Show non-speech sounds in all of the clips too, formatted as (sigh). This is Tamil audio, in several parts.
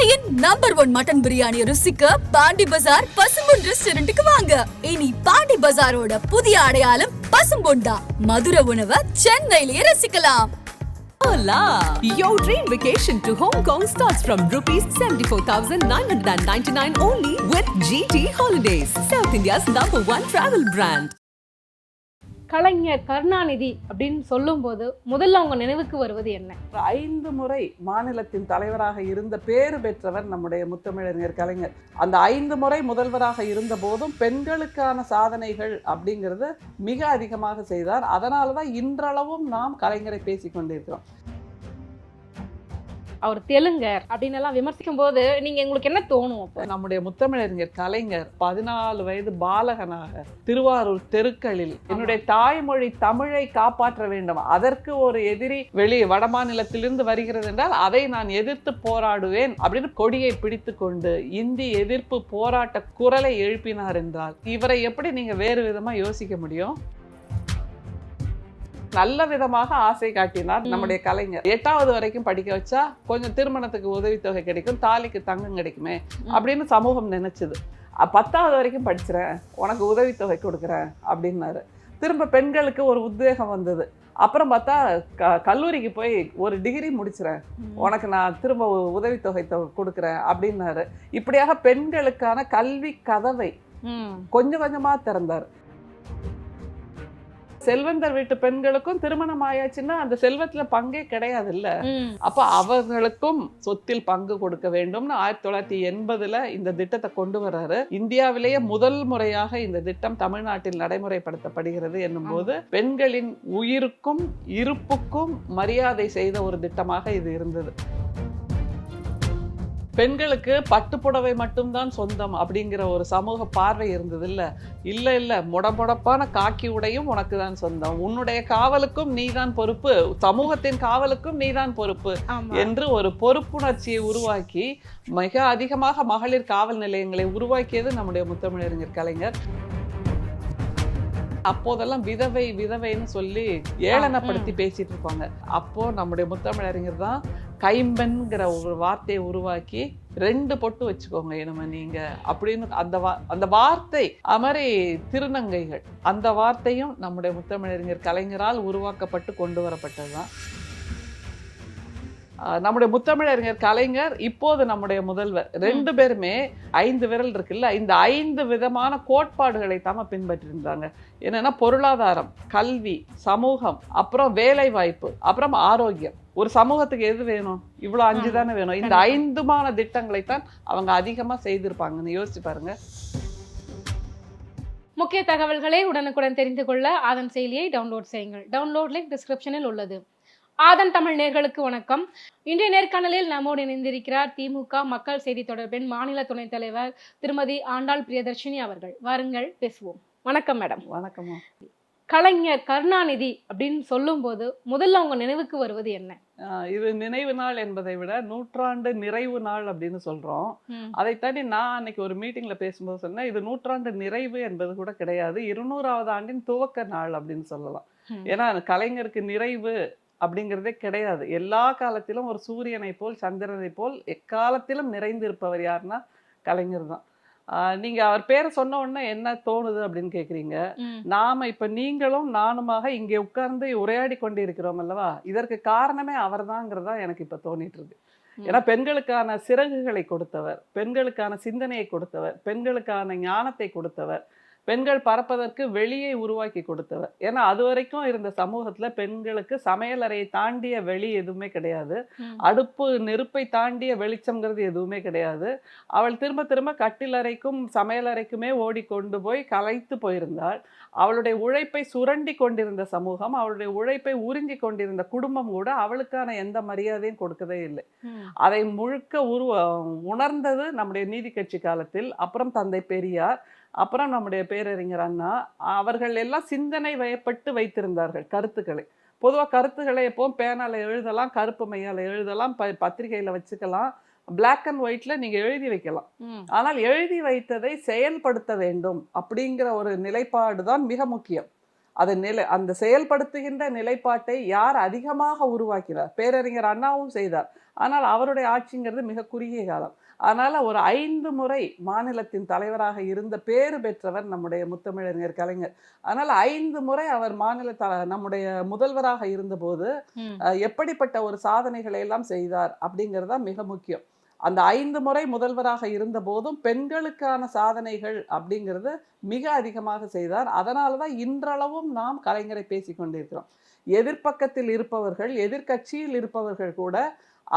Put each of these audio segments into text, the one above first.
சென்னையின் நம்பர் ஒன் மட்டன் பிரியாணி ருசிக்க பாண்டி பஜார் பசும்பொன் ரெஸ்டாரண்ட்டுக்கு வாங்க இனி பாண்டி பஜாரோட புதிய அடையாளம் பசும்பொன் தான் மதுரை உணவை சென்னையிலேயே ரசிக்கலாம் Hola! Your dream vacation to Hong Kong starts from rupees 74,999 only with GT Holidays, South India's number one travel brand. கலைஞர் கருணாநிதி அப்படின்னு சொல்லும்போது முதல்ல அவங்க நினைவுக்கு வருவது என்ன? ஐந்து முறை மாநிலத்தின் தலைவராக இருந்த பேறு பெற்றவர் நம்முடைய முத்தமிழறிஞர் கலைஞர். அந்த ஐந்து முறை முதல்வராக இருந்த போதும் பெண்களுக்கான சாதனைகள் அப்படிங்கிறது மிக அதிகமாக செய்தார். அதனால தான் இன்றளவும் நாம் கலைஞரை பேசிக் கொண்டிருக்கிறோம் அவர் தெலுங்கர் அப்படின்னு எல்லாம் விமர்சிக்கும் போது நீங்க உங்களுக்கு என்ன தோணும் அப்போ? நம்முடைய முத்தமிழறிஞர் கலைஞர் பதினாலு வயது பாலகனாக திருவாரூர் தெருக்களில் என்னுடைய தாய்மொழி தமிழை காப்பாற்ற வேண்டும். அதற்கு ஒரு எதிரி வெளி வடமாநிலத்திலிருந்து வருகிறது என்றால் அதை நான் எதிர்த்து போராடுவேன் அப்படின்னு கொடியை பிடித்து கொண்டு இந்தி எதிர்ப்பு போராட்ட குரலை எழுப்பினார் என்றால் இவரை எப்படி நீங்க வேறு விதமா யோசிக்க முடியும்? நல்ல விதமாக ஆசை காட்டினார் நம்முடைய கலைஞர். எட்டாவது வரைக்கும் படிக்க வச்சா கொஞ்சம் திருமணத்துக்கு உதவித்தொகை கிடைக்கும் தாலிக்கு தங்கம் கிடைக்குமே அப்படின்னு சமூகம் நினைச்சது. பத்தாவது வரைக்கும் படிச்சிறேன் உனக்கு உதவித்தொகை கொடுக்குறேன் அப்படின்னாரு. திரும்ப பெண்களுக்கு ஒரு உத்வேகம் வந்தது. அப்புறம் பார்த்தா க கல்லூரிக்கு போய் ஒரு டிகிரி முடிச்சிறேன். உனக்கு நான் திரும்ப உதவித்தொகை கொடுக்குறேன் அப்படின்னாரு. இப்படியாக பெண்களுக்கான கல்வி கதவை. கொஞ்சம் கொஞ்சமா திறந்தார். செல்வந்தர் வீட்டு பெண்களுக்கும் திருமணம் ஆயாச்சுன்னா அந்த செல்வத்துல பங்கே கிடையாது இல்ல. அப்ப அவர்களுக்கும் சொத்தில் பங்கு கொடுக்க வேண்டும்னு ஆயிரத்தி தொள்ளாயிரத்தி எண்பதுல இந்த திட்டத்தை கொண்டு வர்றாரு. இந்தியாவிலேயே முதல் முறையாக இந்த திட்டம் தமிழ்நாட்டில் நடைமுறைப்படுத்தப்படுகிறது என்னும்போது பெண்களின் உயிருக்கும் இருப்புக்கும் மரியாதை செய்த ஒரு திட்டமாக இது இருந்தது. பெண்களுக்கு பட்டுப்புடவை மட்டும்தான் சொந்தம் அப்படிங்கிற ஒரு சமூக பார்வை இருந்தது இல்ல இல்ல. இல்ல முடமுடப்பான காக்கி உடையும் உனக்கு தான் சொந்தம். உன்னுடைய காவலுக்கும் நீதான் பொறுப்பு. சமூகத்தின் காவலுக்கும் நீதான் பொறுப்பு. என்று ஒரு பொறுப்புணர்ச்சியை உருவாக்கி மிக அதிகமாக மகளிர் காவல் நிலையங்களை உருவாக்கியது நம்முடைய முத்தமிழறிஞர் கலைஞர். அப்போதெல்லாம் விதவை விதவைன்னு சொல்லி ஏளனப்படுத்தி பேசிட்டு இருப்பாங்க. அப்போ நம்முடைய முத்தமிழறிஞர் தான் கைம்பன்கிற ஒரு வார்த்தையை உருவாக்கி ரெண்டு பொட்டு வச்சுக்கோங்க இனிமே நீங்க. அப்படின்னு அந்த வா அந்த வார்த்தை அது மாதிரி திருநங்கைகள். அந்த வார்த்தையும் நம்முடைய முத்தமிழறிஞர் கலைஞரால் உருவாக்கப்பட்டு கொண்டு வரப்பட்டதுதான். நம்முடைய முத்தமிழறிஞர் கலைஞர் இப்போது நம்முடைய முதல்வர். ரெண்டு பேருமே ஐந்து விரல் இருக்குல்ல இந்த ஐந்து விதமான கோட்பாடுகளை தாம பின்பற்றிருந்தாங்க. என்னன்னா பொருளாதாரம் கல்வி சமூகம் அப்புறம் வேலை வாய்ப்பு அப்புறம் ஆரோக்கியம். ஒரு சமூகத்துக்கு எது வேணும்? இவ்வளவு அஞ்சு தானே வேணும். இந்த ஐந்துமான திட்டங்களை தான் அவங்க அதிகமா செய்திருப்பாங்கன்னு யோசிச்சு பாருங்க. முக்கிய தகவல்களை உடனுக்குடன் தெரிந்து கொள்ள ஆதன் செயலியை டவுன்லோட் செய்யுங்கள். டவுன்லோட் லிங்க் டிஸ்கிரிப்ஷனில் உள்ளது. ஆதன் தமிழ் நேர்களுக்கு வணக்கம். இன்றைய நேர்காணலில் நம்மோடு இணைந்திருக்கிறார் திமுக மக்கள் செய்தி தொடர்பின் மாநில துணைத் தலைவர் திருமதி ஆண்டாள் பிரியதர்ஷினி அவர்கள். வாருங்கள் பேசுவோம். வணக்கம் மேடம். வணக்கமா. கலைஞர் கருணாநிதி அப்படின்னு சொல்லும்போது முதல்ல உங்க நினைவுக்கு வருவது என்ன? இது நினைவு நாள் என்பதை விட நூற்றாண்டு நிறைவு நாள் அப்படின்னு சொல்றோம். அதை தாண்டி நான் அன்னைக்கு ஒரு மீட்டிங்ல பேசும்போது சொன்னேன் இது நூற்றாண்டு நிறைவு என்பது கூட கிடையாது இருநூறாவது ஆண்டின் துவக்க நாள் அப்படின்னு சொல்லலாம். ஏன்னா கலைஞருக்கு நிறைவு அப்படிங்கிறதே கிடையாது. எல்லா காலத்திலும் ஒரு சூரியனை போல் சந்திரனை போல் எக்காலத்திலும் நிறைந்து இருப்பவர் யாருன்னா கலைஞர் தான். நீங்க அவர் பேரை சொன்ன உடனே என்ன தோணுது அப்படின்னு கேக்குறீங்க. நாம இப்ப நீங்களும் நானுமாக இங்கே உட்கார்ந்து உரையாடி கொண்டிருக்கிறோம் அல்லவா? இதற்கு காரணமே அவர்தாங்கிறதா எனக்கு இப்ப தோணிட்டு இருக்கு. ஏன்னா பெண்களுக்கான சிறகுகளை கொடுத்தவர் பெண்களுக்கான சிந்தனையை கொடுத்தவர் பெண்களுக்கான ஞானத்தை கொடுத்தவர் பெண்கள் பறப்பதற்கு வெளியை உருவாக்கி கொடுத்தவர். ஏன்னா அது வரைக்கும் இருந்த சமூகத்துல பெண்களுக்கு சமையலறையை தாண்டிய வெளி எதுவுமே கிடையாது. அடுப்பு நெருப்பை தாண்டிய வெளிச்சம்ங்கிறது எதுவுமே கிடையாது. அவள் திரும்ப திரும்ப கட்டிலறைக்கும் சமையலறைக்குமே ஓடிக்கொண்டு போய் கலைத்து போயிருந்தாள். அவளுடைய உழைப்பை சுரண்டி கொண்டிருந்த சமூகம் அவளுடைய உழைப்பை உறிஞ்சி கொண்டிருந்த குடும்பம் கூட அவளுக்கான எந்த மரியாதையும் கொடுக்கவே இல்லை. அதை முழுக்க உருவ உணர்ந்தது நம்முடைய நீதி கட்சி காலத்தில் அப்புறம் தந்தை பெரியார் அப்புறம் நம்முடைய பேரறிஞர் அண்ணா அவர்கள் எல்லாம் சிந்தனை வயப்பட்டு வைத்திருந்தார்கள் கருத்துக்களை பொதுவா கருத்துக்களை எப்பவும் பேனால எழுதலாம் கருப்பு மையால எழுதலாம் ப பத்திரிகையில வச்சுக்கலாம் Black அண்ட் ஒயிட்ல நீங்க எழுதி வைக்கலாம். ஆனால் எழுதி வைத்ததை செயல்படுத்த வேண்டும் அப்படிங்கிற ஒரு நிலைப்பாடு தான் மிக முக்கியம். அதை நிலை அந்த செயல்படுத்துகின்ற நிலைப்பாட்டை யார் அதிகமாக உருவாக்கினார்? பேரறிஞர் அண்ணாவும் செய்தார். ஆனால் அவருடைய ஆட்சிங்கிறது மிக குறுகிய காலம். அதனால ஒரு ஐந்து முறை மாநிலத்தின் தலைவராக இருந்த பேறு பெற்றவர் நம்முடைய முத்தமிழறிஞர் கலைஞர். அதனால ஐந்து முறை அவர் மாநில த நம்முடைய முதல்வராக இருந்தபோது எப்படிப்பட்ட ஒரு சாதனைகளை எல்லாம் செய்தார் அப்படிங்கிறது தான் மிக முக்கியம். அந்த ஐந்து முறை முதல்வராக இருந்த போதும் பெண்களுக்கான சாதனைகள் அப்படிங்கிறது மிக அதிகமாக செய்தார். அதனால தான் இன்றளவும் நாம் கலைஞரை பேசிக் கொண்டிருக்கிறோம். எதிர்ப்பக்கத்தில் இருப்பவர்கள் எதிர்க்கட்சியில் இருப்பவர்கள் கூட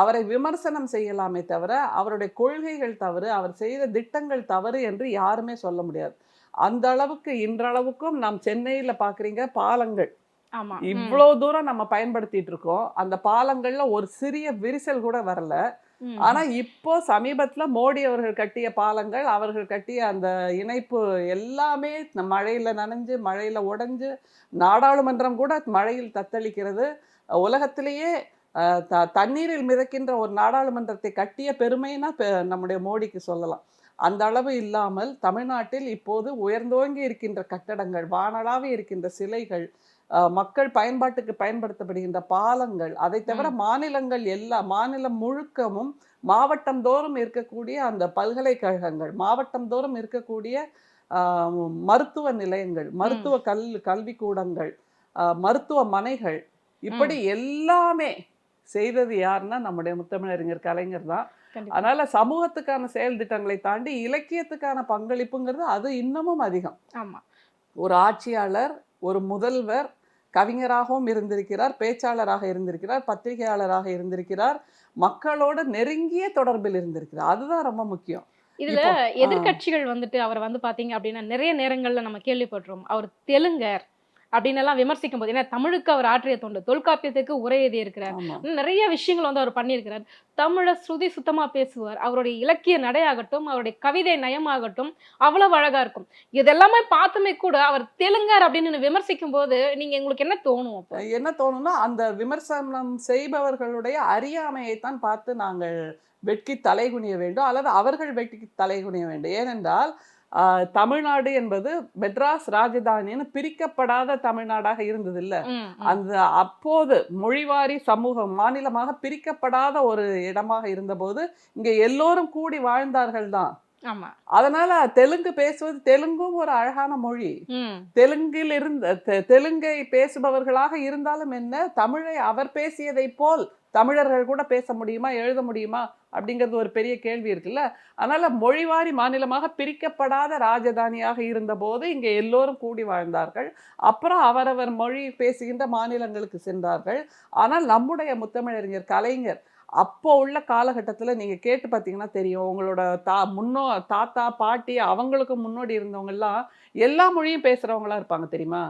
அவரை விமர்சனம் செய்யலாமே தவிர அவருடைய கொள்கைகள் தவறு அவர் செய்த திட்டங்கள் தவறு என்று யாருமே சொல்ல முடியாது. அந்த அளவுக்கு இன்றளவுக்கும் நாம் சென்னையில பாக்குறீங்க பாலங்கள். இவ்வளவு தூரம் நம்ம பயன்படுத்திட்டு இருக்கோம். அந்த பாலங்கள்ல ஒரு சிறிய விரிசல் கூட வரல. ஆனா இப்போ சமீபத்துல மோடி அவர்கள் கட்டிய பாலங்கள் அவர்கள் கட்டிய அந்த இணைப்பு எல்லாமே மழையில நனைஞ்சு மழையில உடைஞ்சு நாடாளுமன்றம் கூட மழையில் தத்தளிக்கிறது. உலகத்திலேயே த- தண்ணீரில் மிதக்கின்ற ஒரு நாடாளுமன்றத்தை கட்டிய பெருமைனா நம்முடைய மோடிக்கு சொல்லலாம். அந்த அளவு இல்லாமல் தமிழ்நாட்டில் இப்போது உயர்ந்தோங்கி இருக்கின்ற கட்டடங்கள் வானளாவி இருக்கின்ற சிலைகள் மக்கள் பயன்பாட்டுக்கு பயன்படுத்தப்படுகின்ற பாலங்கள். அதை தவிர மாநிலங்கள் எல்லா மாநிலம் முழுக்கமும் மாவட்டம் தோறும் இருக்கக்கூடிய அந்த பல்கலைக்கழகங்கள் மாவட்டம் தோறும் இருக்கக்கூடிய மருத்துவ நிலையங்கள் மருத்துவ கல் கல்விக்கூடங்கள் ஆஹ், மருத்துவமனைகள் இப்படி எல்லாமே செய்தது யாருன்னா நம்முடைய முத்தமிழறிஞர் கலைஞர் தான். அதனால சமூகத்துக்கான செயல் திட்டங்களை தாண்டி இலக்கியத்துக்கான பங்களிப்புங்கிறது அது இன்னமும் அதிகம். ஆமா. ஒரு ஆட்சியாளர் ஒரு முதல்வர் கவிஞராகவும் இருந்திருக்கிறார் பேச்சாளராக இருந்திருக்கிறார் பத்திரிகையாளராக இருந்திருக்கிறார் மக்களோட நெருங்கிய தொடர்பில் இருந்திருக்கிறார். அதுதான் ரொம்ப முக்கியம். இதுல. எதிர்க்கட்சிகள் வந்துட்டு அவர் வந்து பாத்தீங்க அப்படின்னா நிறைய நேரங்கள்ல நம்ம கேள்விப்பட்டிருக்கோம் அவர் தெலுங்கர் அப்படின்னு எல்லாம் விமர்சிக்கும் போது ஏன்னா தமிழுக்கு அவர் ஆற்றிய தொண்டு தொல்காப்பியத்துக்கு உரை எழுதி இருக்கிறார் நிறைய விஷயங்கள் வந்து அவர் பண்ணியிருக்கிறார். தமிழை ஸ்ருதி சுத்தமா பேசுவார். அவருடைய இலக்கிய நடையாகட்டும் அவருடைய கவிதை நயமாகட்டும் அவ்வளவு அழகா இருக்கும். இதெல்லாமே பார்த்துமே கூட அவர் தெலுங்கர் அப்படின்னு விமர்சிக்கும் போது நீங்க உங்களுக்கு என்ன தோணும் அப்போ? என்ன தோணும்னா அந்த விமர்சனம் செய்பவர்களுடைய அறியாமையைத்தான் பார்த்து நாங்கள் வெட்கி தலைகுனிய வேண்டும் அல்லது அவர்கள் வெட்கி தலைகுனிய வேண்டும். ஏனென்றால் தமிழ்நாடு என்பது மெட்ராஸ் ராஜதானின்னு பிரிக்கப்படாத தமிழ்நாடாக இருந்தது இல்ல. அந்த அப்போது மொழிவாரி சமூகம் மாநிலமாக பிரிக்கப்படாத ஒரு இடமாக இருந்தபோது இங்க எல்லோரும் கூடி வாழ்ந்தார்கள் தான். அதனால தெலுங்கு பேசுவது தெலுங்கும் ஒரு அழகான மொழி. தெலுங்கில் இருந்த தெலுங்கை பேசுபவர்களாக இருந்தாலும் என்ன தமிழை அவர் பேசியதை போல் தமிழர்கள் கூட பேச முடியுமா எழுத முடியுமா அப்படிங்கிறது ஒரு பெரிய கேள்வி இருக்குல்ல. அதனால் மொழிவாரி மாநிலமாக பிரிக்கப்படாத ராஜதானியாக இருந்தபோது இங்கே எல்லோரும் கூடி வாழ்ந்தார்கள். அப்புறம் அவரவர் மொழி பேசுகின்ற மாநிலங்களுக்கு சென்றார்கள். ஆனால் நம்முடைய முத்தமிழறிஞர் கலைஞர் அப்போ உள்ள காலகட்டத்தில் நீங்க கேட்டு பார்த்தீங்கன்னா தெரியும். உங்களோட தா முன்னோ தாத்தா பாட்டி அவங்களுக்கு முன்னோடி இருந்தவங்க எல்லாம் எல்லா மொழியும் பேசுறவங்களா இருப்பாங்க தெரியுமா?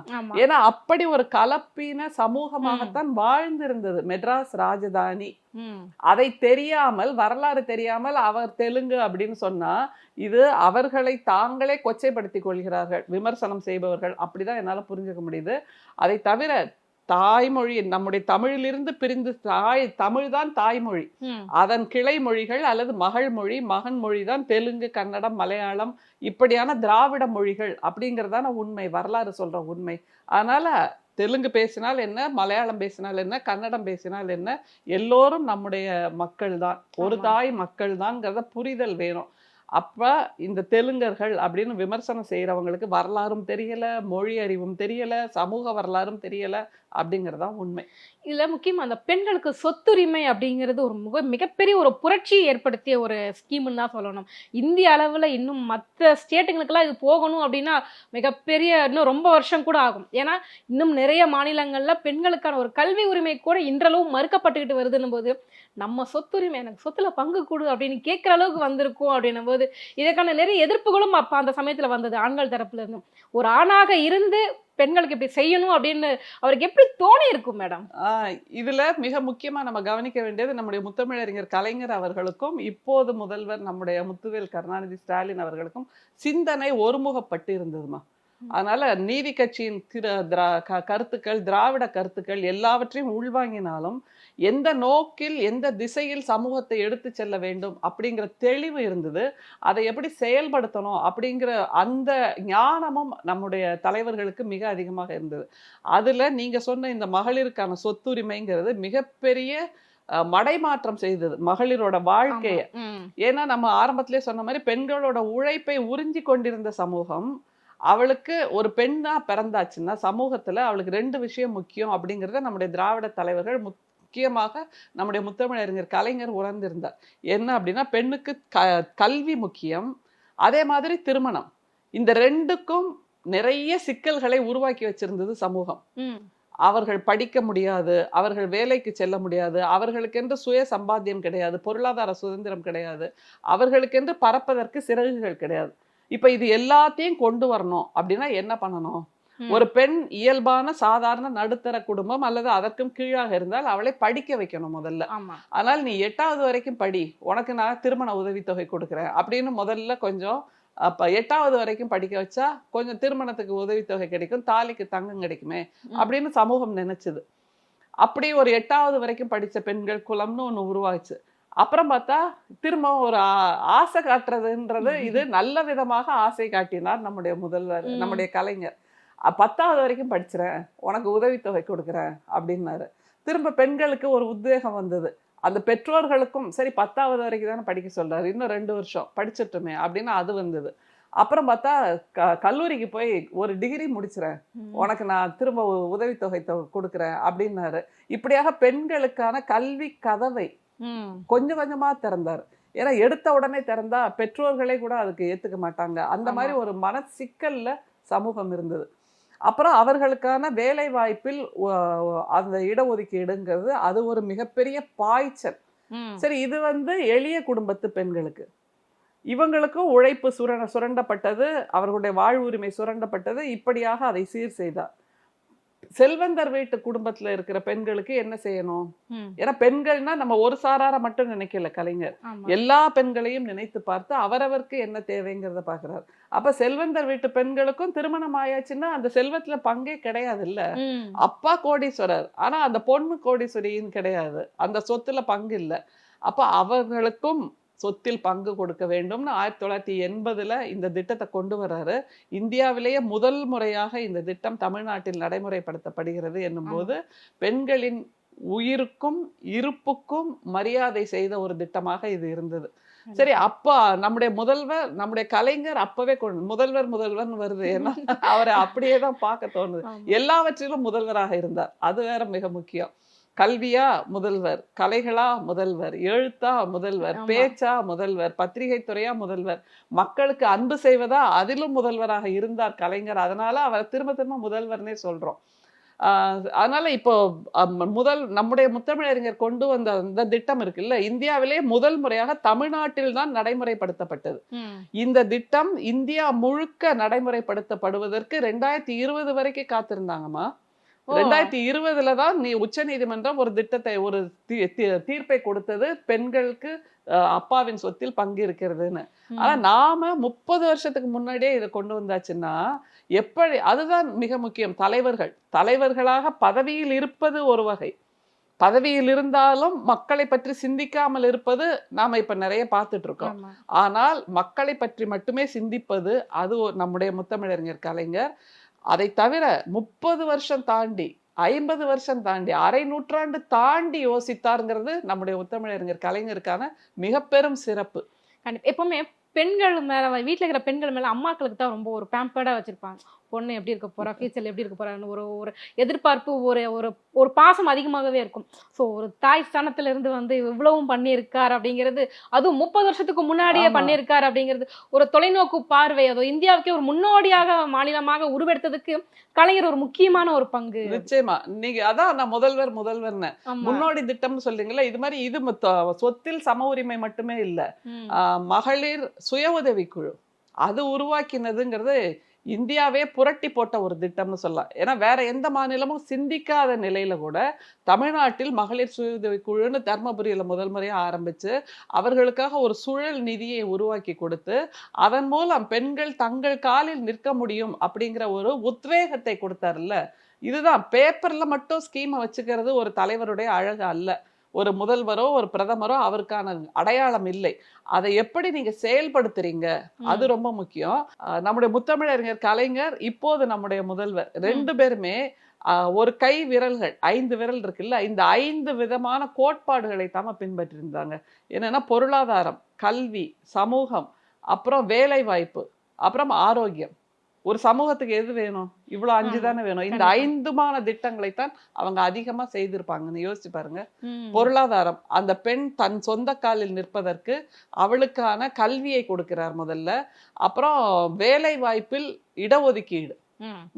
ஏன்னா அப்படி ஒரு கலப்பின சமூகமாகத்தான் வாழ்ந்திருந்தது. மெட்ராஸ் ராஜதானி. அதை தெரியாமல் வரலாறு தெரியாமல் அவர் தெலுங்கு அப்படின்னு சொன்னா இது அவர்களை தாங்களே கொச்சைப்படுத்திக் கொள்கிறார்கள். விமர்சனம் செய்பவர்கள். அப்படிதான் என்னால புரிஞ்சுக்க முடியுது. அதை தவிர தாய்மொழி நம்முடைய தமிழிலிருந்து பிரிந்து தாய் தமிழ் தான் தாய்மொழி. அதன் கிளை மொழிகள் அல்லது மகள் மொழி மகன் மொழி தான் தெலுங்கு கன்னடம் மலையாளம் இப்படியான திராவிட மொழிகள் அப்படிங்கிறதான உண்மை வரலாறு சொல்ற உண்மை. அதனால தெலுங்கு பேசினால் என்ன மலையாளம் பேசினால் என்ன கன்னடம் பேசினால் என்ன எல்லோரும் நம்முடைய மக்கள் தான். ஒரு. தாய் மக்கள் தான்ங்கிறத புரிதல் வேணும். அப்ப இந்த தெலுங்கர்கள் அப்படின்னு விமர்சனம் செய்யறவங்களுக்கு வரலாறும் தெரியல மொழி அறிவும் தெரியல சமூக வரலாறும் தெரியல அப்படிங்கறதுதான் உண்மை. இதில் முக்கியமாக அந்த பெண்களுக்கு சொத்துரிமை அப்படிங்கிறது ஒரு மிக மிகப்பெரிய ஒரு புரட்சியை ஏற்படுத்திய ஒரு ஸ்கீம்னு தான் சொல்லணும். இந்திய அளவில் இன்னும் மற்ற ஸ்டேட்டுங்களுக்கெல்லாம் இது போகணும் அப்படின்னா மிகப்பெரிய இன்னும் ரொம்ப வருஷம் கூட ஆகும். ஏன்னா இன்னும் நிறைய மாநிலங்களில் பெண்களுக்கான ஒரு கல்வி உரிமை கூட இன்றளவும் மறுக்கப்பட்டுக்கிட்டு வருதுன்னும் போது நம்ம சொத்துரிமை எனக்கு சொத்தில் பங்கு கொடு அப்படின்னு கேட்குற அளவுக்கு வந்திருக்கும் அப்படின்னும் போது இதற்கான நிறைய எதிர்ப்புகளும் அப்போ அந்த சமயத்தில் வந்தது ஆண்கள் தரப்புல இருந்தும். ஒரு ஆணாக இருந்து பெண்களுக்கு இப்படி செய்யணும் அப்படின்னு அவருக்கு எப்படி தோணி இருக்கும் மேடம்? இதுல மிக முக்கியமா நம்ம கவனிக்க வேண்டியது நம்முடைய முத்தமிழறிஞர் கலைஞர் அவர்களுக்கும் இப்போது முதல்வர் நம்முடைய முத்துவேல் கருணாநிதி ஸ்டாலின் அவர்களுக்கும் சிந்தனை ஒருமுகப்பட்டு இருந்ததுமா அதனால நீதி கட்சியின் திர- கருத்துக்கள் திராவிட கருத்துக்கள் எல்லாவற்றையும் உள்வாங்கினாலும் எந்த நோக்கில் எந்த திசையில் சமூகத்தை எடுத்து செல்ல வேண்டும் அப்படிங்கிற தெளிவு இருந்தது. அதை எப்படி செயல்படுத்தணும் அப்படிங்கிற அந்த ஞானமும் நம்முடைய தலைவர்களுக்கு மிக அதிகமாக இருந்தது. அதுல நீங்க சொன்ன இந்த மகளிருக்கான சொத்துரிமைங்கிறது மிகப்பெரிய மடைமாற்றம் செய்தது மகளிரோட வாழ்க்கையை. ஏன்னா நம்ம ஆரம்பத்திலே சொன்ன மாதிரி பெண்களோட உழைப்பை உறிஞ்சி கொண்டிருந்த சமூகம் அவளுக்கு ஒரு பெண்ணா பிறந்தாச்சுன்னா சமூகத்துல அவளுக்கு ரெண்டு விஷயம் முக்கியம் அப்படிங்கறத நம்முடைய திராவிட தலைவர்கள் முக்கியமாக நம்முடைய முத்தமிழறிஞர் கலைஞர் உணர்ந்திருந்தார் என்ன அப்படின்னா பெண்ணுக்கு க கல்வி முக்கியம் அதே மாதிரி திருமணம் இந்த ரெண்டுக்கும் நிறைய சிக்கல்களை உருவாக்கி வச்சிருந்தது சமூகம். அவர்கள் படிக்க முடியாது அவர்கள் வேலைக்கு செல்ல முடியாது அவர்களுக்கென்று சுய சம்பாத்தியம் கிடையாது பொருளாதார சுதந்திரம் கிடையாது அவர்களுக்கென்று பறப்பதற்கு சிறகுகள் கிடையாது இப்ப இது எல்லாத்தையும் கொண்டு வரணும் அப்படின்னா என்ன பண்ணணும். ஒரு பெண் இயல்பான சாதாரண நடுத்தர குடும்பம் அல்லது அதற்கும் கீழாக இருந்தால் அவளை படிக்க வைக்கணும் முதல்ல. ஆமா. அதனால நீ எட்டாவது வரைக்கும் படி உனக்கு நான் திருமண உதவித்தொகை கொடுக்குறேன் அப்படின்னு முதல்ல கொஞ்சம் அப்ப எட்டாவது வரைக்கும் படிக்க வச்சா கொஞ்சம் திருமணத்துக்கு உதவித்தொகை கிடைக்கும் தாலிக்கு தங்கம் கிடைக்குமே. அப்படின்னு சமூகம் நினைச்சது. அப்படி ஒரு எட்டாவது வரைக்கும் படிச்ச பெண்கள் குலம்னு ஒண்ணு உருவாச்சு அப்புறம் பார்த்தா திரும்ப ஒரு ஆசை காட்டுறதுன்றது இது நல்ல விதமாக ஆசை காட்டினார் நம்முடைய முதல்வர். நம்முடைய கலைஞர். பத்தாவது வரைக்கும் படிச்சிறேன். உனக்கு உதவித்தொகை கொடுக்குறேன் அப்படின்னாரு. திரும்ப பெண்களுக்கு ஒரு உத்வேகம் வந்தது. அந்த பெற்றோர்களுக்கும் சரி பத்தாவது வரைக்கும் தானே படிக்க சொல்றாரு இன்னும் ரெண்டு வருஷம் படிச்சிட்டுமே அப்படின்னு அது வந்தது. அப்புறம் பார்த்தா க- கல்லூரிக்கு போய் ஒரு டிகிரி முடிச்சிறேன். உனக்கு நான் திரும்ப உதவித்தொகை கொடுக்குறேன் அப்படின்னாரு. இப்படியாக பெண்களுக்கான கல்வி கதவை. கொஞ்சம் கொஞ்சமா திறந்தார். ஏன்னா எடுத்த உடனே திறந்தா பெற்றோர்களே கூட அதுக்கு ஏத்துக்க மாட்டாங்க. அந்த. மாதிரி ஒரு மன சிக்கல்ல சமூகம் இருந்தது. அப்புறம் அவர்களுக்கான வேலை வாய்ப்பில் அந்த இடஒதுக்கீடுங்கிறது அது ஒரு மிகப்பெரிய பாய்ச்சல். சரி இது வந்து எளிய குடும்பத்து பெண்களுக்கு. இவங்களுக்கும் உழைப்பு சுரண சுரண்டப்பட்டது அவர்களுடைய வாழ்வுரிமை சுரண்டப்பட்டது இப்படியாக அதை சீர் செய்தார். செல்வந்தர் வீட்டு குடும்பத்துல இருக்கிற பெண்களுக்கு என்ன செய்யணும். ஏன்னா பெண்கள்னா நம்ம ஒரு சாரார மட்டும் நினைக்கல கலைஞர். எல்லா பெண்களையும் நினைத்து பார்த்து அவரவருக்கு என்ன தேவைங்கிறத பாக்குறாரு அப்ப செல்வந்தர் வீட்டு பெண்களுக்கும் திருமணம் ஆயாச்சுன்னா அந்த செல்வத்துல பங்கே கிடையாது இல்ல. அப்பா கோடீஸ்வரர். ஆனா அந்த பொண்ணு கோடீஸ்வரின்னு கிடையாது. அந்த சொத்துல பங்கு இல்ல அப்ப அவர்களுக்கும் சொத்தில் பங்கு கொடுக்க வேண்டும்னு ஆயிரத்தி தொள்ளாயிரத்தி எண்பதுல இந்த திட்டத்தை கொண்டு வர்றாரு. இந்தியாவிலேயே முதல் முறையாக இந்த திட்டம் தமிழ்நாட்டில் நடைமுறைப்படுத்தப்படுகிறது என்னும்போது பெண்களின் உயிருக்கும் இருப்புக்கும் மரியாதை செய்த ஒரு திட்டமாக இது இருந்தது. சரி அப்பா நம்முடைய முதல்வர் நம்முடைய கலைஞர் அப்பவே முதல்வர் முதல்வர்னு வருது. ஏன்னா (laughs) அவரை அப்படியே தான் பார்க்க தோணுது. எல்லாவற்றிலும் முதல்வராக இருந்தார். அது வேற மிக முக்கியம். கல்வியா முதல்வர் கலைகளா முதல்வர் எழுத்தா முதல்வர். பேச்சா முதல்வர் பத்திரிகை துறையா முதல்வர் மக்களுக்கு அன்பு செய்வதா அதிலும் முதல்வராக இருந்தார் கலைஞர் அதனால அவர் திரும்ப திரும்ப முதல்வர்னே சொல்றோம் ஆஹ் அதனால இப்போ முதல் நம்முடைய முத்தமிழறிஞர் கொண்டு வந்த அந்த திட்டம் இருக்குல்ல இந்தியாவிலேயே முதல் முறையாக தமிழ்நாட்டில் தான் நடைமுறைப்படுத்தப்பட்டது. இந்த திட்டம் இந்தியா முழுக்க நடைமுறைப்படுத்தப்படுவதற்கு ரெண்டாயிரத்தி இருபது வரைக்கும் காத்திருந்தாங்கம்மா. ரெண்டாயிரத்தி இருபதுல தான் நீ உச்ச நீதிமன்றம் ஒரு திட்டத்தை ஒரு தீர்ப்பை கொடுத்தது பெண்களுக்கு அப்பாவின் சொத்தில் பங்கு இருக்கிறதுன்னு. ஆனா நாம முப்பது வருஷத்துக்கு முன்னாடியே இதை கொண்டு வந்தாச்சுன்னா எப்படி அதுதான் மிக முக்கியம். தலைவர்கள் தலைவர்களாக பதவியில் இருப்பது ஒரு வகை. பதவியில் இருந்தாலும் மக்களை பற்றி சிந்திக்காமல் இருப்பது நாம இப்ப நிறைய பார்த்துட்டு இருக்கோம். ஆனால் மக்களை பற்றி மட்டுமே சிந்திப்பது அது நம்முடைய முத்தமிழறிஞர் கலைஞர் அதை தவிர முப்பது வருஷம் தாண்டி ஐம்பது வருஷம் தாண்டி அரை நூற்றாண்டு தாண்டி யோசித்தாருங்கிறது நம்முடைய உத்தமிழறிஞர் கலைஞருக்கான மிக பெரும் சிறப்பு. கண்டிப்பா. எப்பவுமே பெண்கள் மேல வீட்டில் இருக்கிற பெண்கள் மேல அம்மாக்களுக்கு தான் ரொம்ப ஒரு பேம்பர்டா வச்சிருப்பாங்க. பொண்ணு எப்படி இருக்க போறா ஃபியூச்சர்ல எப்படி இருக்க போறான்னு ஒரு ஒரு எதிர்பார்ப்பு ஒரு ஒரு ஒரு பாசம் அதிகமாகவே இருக்கும். ஸோ ஒரு தாய் ஸ்தானத்துல இருந்து வந்து இவ்வளவும் பண்ணியிருக்கார் அப்படிங்கிறது அதுவும் முப்பது வருஷத்துக்கு முன்னாடியே. பண்ணியிருக்கார் அப்படிங்கிறது ஒரு தொலைநோக்கு பார்வை. அதோ இந்தியாவுக்கே ஒரு முன்னோடியாக மாநிலமாக உருவெடுத்ததுக்கு கலைஞர் ஒரு முக்கியமான ஒரு பங்கு. நிச்சயமா. நீங்க அதான் நான் முதல்வர் முதல்வர்னு. முன்னோடி திட்டம்னு சொல்றீங்களா இது மாதிரி இது சொத்தில் சம உரிமை மட்டுமே இல்ல. மகளிர் சுய உதவிக்குழு. அது உருவாக்கினதுங்கிறது இந்தியாவே புரட்டி போட்ட ஒரு திட்டம்னு சொல்லலாம். ஏன்னா வேற எந்த மாநிலமும் சிந்திக்காத நிலையில கூட தமிழ்நாட்டில் மகளிர் சுய உதவி குழுன்னு தர்மபுரியில முதல் முறையாக ஆரம்பிச்சு அவர்களுக்காக ஒரு சுழல் நிதியை உருவாக்கி கொடுத்து அதன் மூலம் பெண்கள் தங்கள் காலில் நிற்க முடியும் அப்படிங்கிற ஒரு உத்வேகத்தை கொடுத்தாருல்ல. இதுதான் பேப்பர்ல மட்டும் ஸ்கீமை வச்சுக்கிறது ஒரு தலைவருடைய அழகு அல்ல. ஒரு முதல்வரோ ஒரு பிரதமரோ அவருக்கான அடையாளம் இல்லை. அதை எப்படி நீங்க செயல்படுத்துறீங்க? அது ரொம்ப முக்கியம். நம்முடைய முத்தமிழறிஞர் கலைஞர் இப்போது நம்முடைய முதல்வர். ரெண்டு பேருமே ஒரு கை விரல்கள் ஐந்து விரல் இருக்குல்ல இந்த ஐந்து விதமான கோட்பாடுகளை தாம பின்பற்றிருந்தாங்க. என்னன்னா பொருளாதாரம் கல்வி சமூகம் அப்புறம் வேலை வாய்ப்பு அப்புறம் ஆரோக்கியம். ஒரு சமூகத்துக்கு எது வேணும் இவ்வளவு அஞ்சு தானே வேணும் இந்த. ஐந்துமான திட்டங்களைத்தான் அவங்க அதிகமா செய்திருப்பாங்கன்னு யோசிச்சு பாருங்க. பொருளாதாரம் அந்த பெண் தன் சொந்த காலில் நிற்பதற்கு அவளுக்கான கல்வியை கொடுக்கிறார் முதல்ல அப்புறம் வேலை வாய்ப்பில் இடஒதுக்கீடு.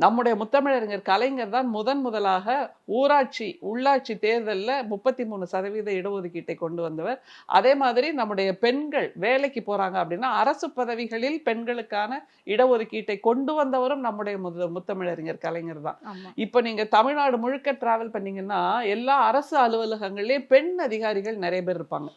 நம்முடைய முத்தமிழறிஞர் கலைஞர் தான் முதன் முதலாக ஊராட்சி உள்ளாட்சி தேர்தல்ல முப்பத்தி மூணு சதவீத இடஒதுக்கீட்டை கொண்டு வந்தவர். அதே மாதிரி நம்முடைய பெண்கள் வேலைக்கு போறாங்க அப்படின்னா அரசு பதவிகளில் பெண்களுக்கான இடஒதுக்கீட்டை கொண்டு வந்தவரும் நம்முடைய முத முத்தமிழறிஞர் கலைஞர் தான். இப்போ நீங்க தமிழ்நாடு முழுக்க டிராவல் பண்ணீங்கன்னா எல்லா அரசு அலுவலகங்கள்லயும் பெண் அதிகாரிகள் நிறைய பேர் இருப்பாங்க.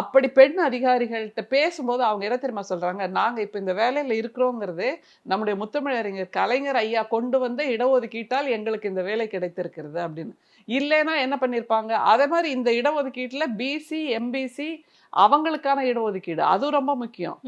அப்படி பெண் அதிகாரிகள்கிட்ட பேசும்போது அவங்க என்ன தெரியுமா சொல்றாங்க? நாங்க இப்ப இந்த வேலையில இருக்கிறோங்கிறதே நம்முடைய முத்தமிழறிஞர் கலைஞர் ஐயா கொண்டு வந்த இடஒதுக்கீட்டால் எங்களுக்கு இந்த வேலை கிடைத்திருக்கிறது அப்படின்னு. இல்லைன்னா என்ன பண்ணியிருப்பாங்க அதே மாதிரி இந்த இடஒதுக்கீட்டுல பிசி எம்பிசி அவங்களுக்கான இடஒதுக்கீடு. அதுவும் ரொம்ப முக்கியம்.